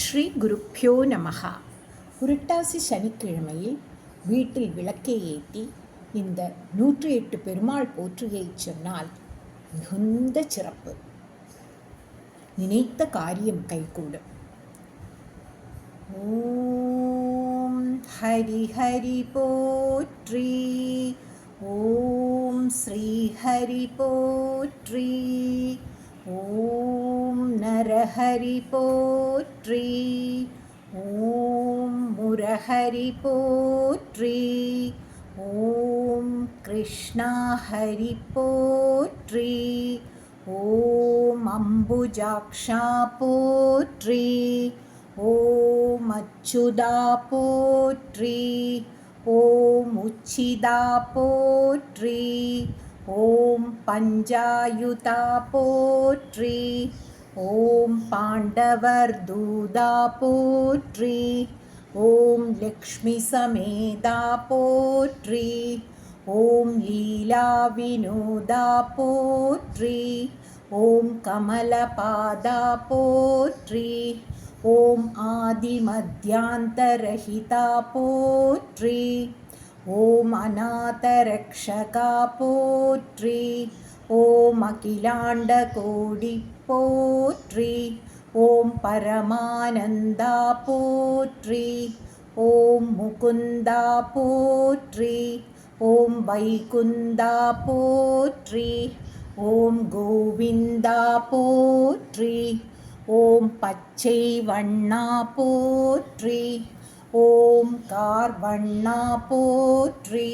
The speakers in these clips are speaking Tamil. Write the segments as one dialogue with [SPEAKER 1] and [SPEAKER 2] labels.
[SPEAKER 1] ஸ்ரீ குருப்பியோ நமகா புரட்டாசி சனிக்கிழமையில் வீட்டில் விளக்கை ஏற்றி இந்த நூற்றி எட்டு பெருமாள் போற்றுகை சொன்னால் மிகுந்த சிறப்பு. நினைத்த காரியம் கைகூடும். ஓம் ஹரி ஹரி போற்றி. ஓம் ஸ்ரீ ஹரி போற்றி. முரஹரி போற்றி. ஓம் முரஹரி போற்றி. ஓம் கிருஷ்ணா ஹரி போற்றி. ஓம் அம்புஜாக்ஷா போற்றி. ஓம் அச்சுதா போற்றி. ஓம் உச்சிதா போற்றி. ஓம் பஞ்சாயுதா போற்றி. ஓம் பாண்டவர் தூதா போற்றி. ஓம் லக்ஷ்மி சமேதா போற்றி. ஓம் லீலா வினோதா போற்றி. ஓம் கமலபாதா போற்றி. ஓம் ஆதிமத்யாந்தரஹிதா போற்றி. ஓம் அநாதரக்ஷகா போற்றி. ஓம் அகிலாண்ட கோடி போற்றி ஓம் பரமானந்தா போற்றி ஓம் முகுந்தா போற்றி ஓம் வைகுந்தா போற்றி ஓம் கோவிந்தா போற்றி ஓம் பச்சை வண்ணா போற்றி ஓம் கார் வண்ணா போற்றி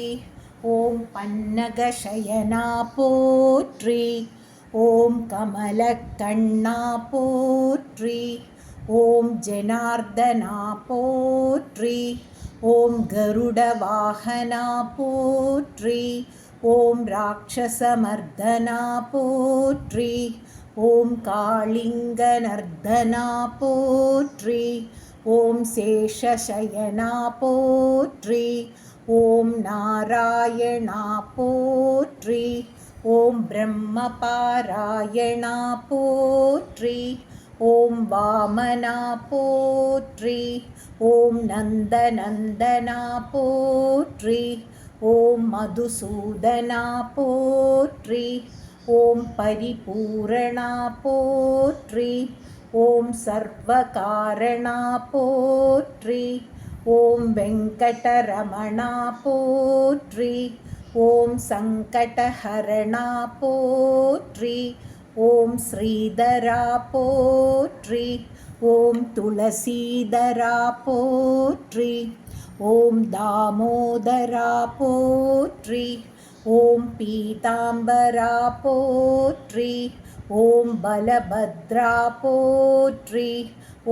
[SPEAKER 1] ஓம் பன்னகசயனா போற்றி. ஓம் கமலக்கண்ணா போற்றி. ஓம் ஜனார்தனா போற்றி. ஓம் கருடவாகனா போற்றி. ஓம் ராட்சசமர்தனா போற்றி. ஓம் காளிங்கநர்தனா போற்றி. ஓம் சேஷசயனா போற்றி. ஓம் நாராயணா போற்றி. ஓம் பிரம்ம பாராயணா போற்றி. ஓம் வாமனா போற்றி. ஓம் நந்தநந்தனா போற்றி. ஓம் மதுசூதனா போற்றி. ஓம் பரிபூரணா போற்றி. ஓம் சர்வகாரணா போற்றி. ஓம் வெங்கடரமணா போற்றி. ஓம் சங்கடஹரணா போற்றி. ஓம் ஸ்ரீதரா போற்றி. ஓம் துளசீதரா போற்றி. ஓம் தாமோதரா போற்றி. ஓம் பீதாம்பரா போற்றி. ஓம் பலபத்ரா போற்றி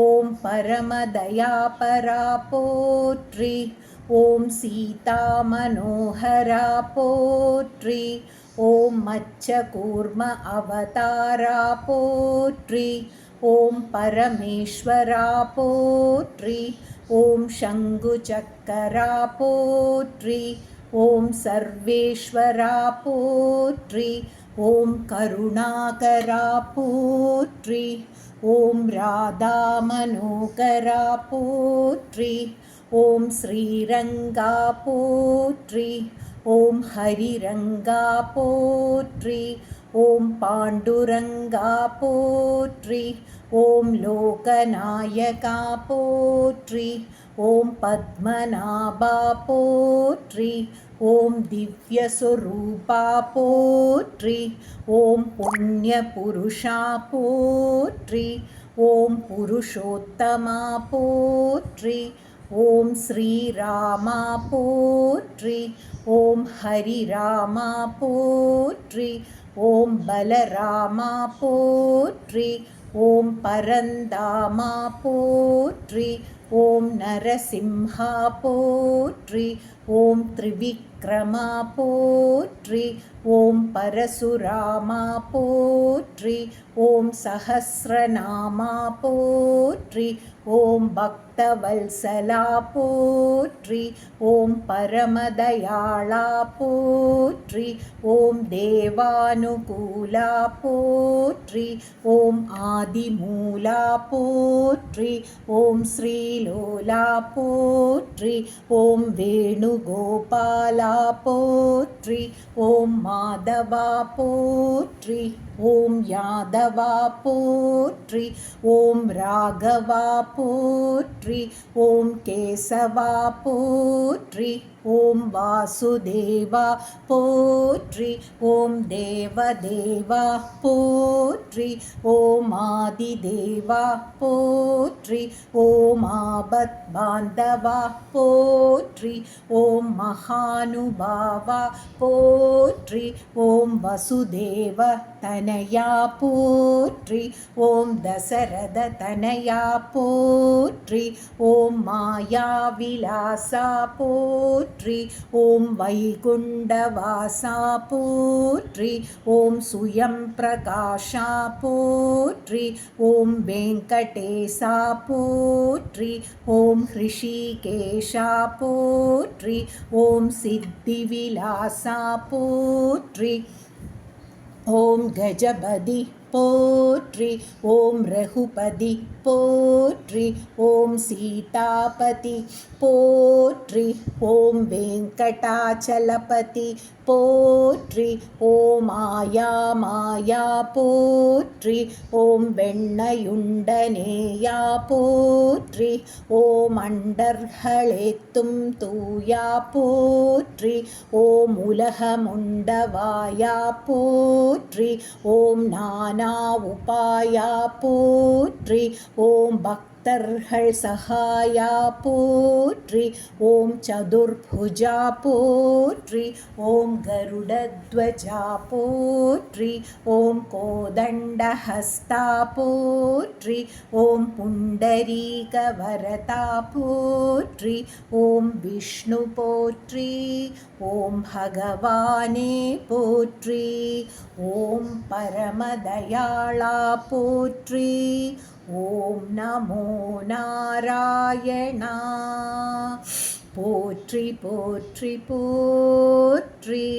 [SPEAKER 1] ஓம் பரமதயாபரா போற்றி ஓம் சீதா மனோகரா போற்றி ஓம் மச்சகூர்ம அவதாரா போற்றி ஓம் பரமேஸ்வரா போற்றி ஓம் சங்கு சக்கரா போற்றி ஓம் சர்வேஸ்வரா போற்றி ஓம் கருணாகரா போற்றி. ஓம் ராதா மனோகரா போற்றி. ஓம் ஸ்ரீரங்கா போற்றி. ஓம் ஹரிரங்கா போற்றி. ஓம் பாண்டுரங்கா போற்றி. ஓம் லோகநாயகா போற்றி ஓம் பத்மநாபா போற்றி ஓம் திவ்யஸ்வரூபா போற்றி ஓம் புண்ணிய புருஷா போற்றி ஓம் புருஷோத்தமா போற்றி ஓம் ஸ்ரீராமா போற்றி ஓம் ஹரிராமா போற்றி ஓம் பலராமா போற்றி ஓம் பரந்தாமா போற்றி ஓம் நரசிம்ஹா போற்றி ஓம் திரிவிக்ரமா போற்றி ஓம் பரசுராமா போற்றி ஓம் சஹசிரநாமா போற்றி ஓம் பக்தவல்சலா போற்றி ஓம் பரமதயாளா போற்றி ஓம் தேவானுகூலா போற்றி ஓம் ஆதிமூலா போற்றி ஓம் ஸ்ரீலோலா போற்றி ஓம் வேணுகோபாலா போற்றி ஓம் மாதவா போற்றி. ஓம் யாதவா போற்றி ஓம் ராகவா போற்றி ஓம் கேசவா போற்றி ஓம் வாசுதேவா போற்றி ஓம் தேவதேவா போற்றி ஓம் ஆதிதேவா போற்றி ஓம் ஆபத் பாந்தவா போற்றி ஓம் மகானுபாவா போற்றி ஓம் வசுதேவ தனயா போற்றி ஓம் தசரத தனயா போற்றி ஓம் மாயா விலாசா போற்றி ஓம் வைகுண்டவாசா போற்றி ஓம் சுயம் பிரகாஷா போற்றி ஓம் வெங்கடேசா போற்றி ஓம் ஹிருஷிகேஷா போற்றி ஓம் சித்திவிலாசா போற்றி ஓம் கஜபதி போற்றி ஓம் ரகுபதி போற்றி ஓம் சீதாபதி போற்றி ஓம் வெங்கடாச்சலபதி போற்றி ஓம் மாயா மாயா போற்றி. ஓம் வெண்ணையுண்டனேயா போற்றி. ஓம் அண்டர்களேத்தும் தூயா போற்றி. ஓம் உலகமுண்டவாயா போற்றி. ஓம் நானா உபாயா போற்றி. ஓம் பக்தி பக்தர்கள் சகாயா போற்றி ஓம் சதுர்புஜா போற்றி ஓம் கருடத்வஜா போற்றி ஓம் கோதண்டஹஸ்தா போற்றி ஓம் புண்டரீகவரதா போற்றி ஓம் விஷ்ணு போற்றி ஓம் பகவானே போற்றி ஓம் பரமதயாளா போற்றி ஓம் நமோ நாராயணா. போற்றி போற்றி போற்றி.